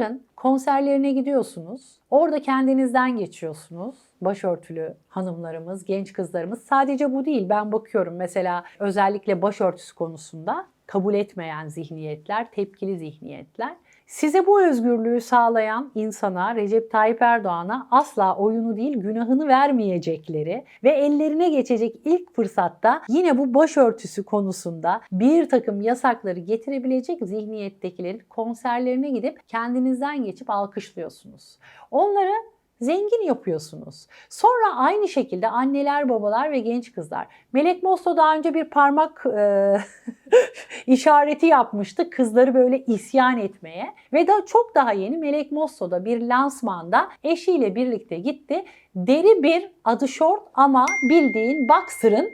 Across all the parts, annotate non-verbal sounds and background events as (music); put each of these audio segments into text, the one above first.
Bunların konserlerine gidiyorsunuz. Orada kendinizden geçiyorsunuz. Başörtülü hanımlarımız, genç kızlarımız. Sadece bu değil. Ben bakıyorum mesela özellikle başörtüsü konusunda kabul etmeyen zihniyetler, tepkili zihniyetler. Size bu özgürlüğü sağlayan insana, Recep Tayyip Erdoğan'a asla oyunu değil günahını vermeyecekleri ve ellerine geçecek ilk fırsatta yine bu başörtüsü konusunda bir takım yasakları getirebilecek zihniyettekilerin konserlerine gidip kendinizden geçip alkışlıyorsunuz. Onları zengin yapıyorsunuz. Sonra aynı şekilde anneler, babalar ve genç kızlar. Melek Mosso daha önce bir parmak e, (laughs) işareti yapmıştı kızları böyle isyan etmeye. Ve da çok daha yeni Melek Mosso da bir lansmanda eşiyle birlikte gitti. Deri bir adı short ama bildiğin boxer'ın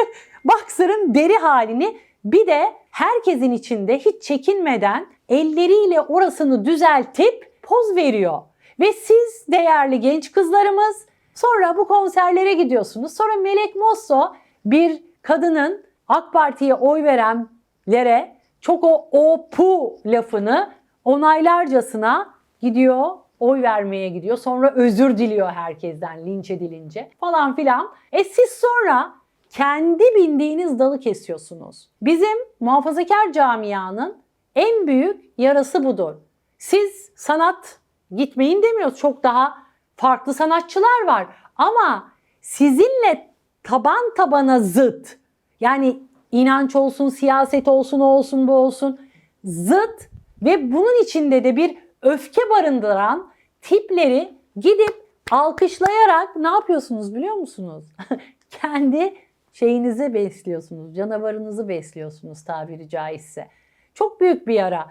(laughs) boxer'ın deri halini bir de herkesin içinde hiç çekinmeden elleriyle orasını düzeltip poz veriyor. Ve siz değerli genç kızlarımız sonra bu konserlere gidiyorsunuz. Sonra Melek Mosso bir kadının AK Parti'ye oy verenlere çok o o pu lafını onaylarcasına gidiyor oy vermeye gidiyor. Sonra özür diliyor herkesten linç edilince falan filan. E siz sonra kendi bindiğiniz dalı kesiyorsunuz. Bizim muhafazakar camianın en büyük yarası budur. Siz sanat gitmeyin demiyoruz. Çok daha farklı sanatçılar var. Ama sizinle taban tabana zıt yani inanç olsun, siyaset olsun, o olsun, bu olsun zıt ve bunun içinde de bir öfke barındıran tipleri gidip alkışlayarak ne yapıyorsunuz biliyor musunuz? (laughs) Kendi şeyinizi besliyorsunuz, canavarınızı besliyorsunuz tabiri caizse. Çok büyük bir yara.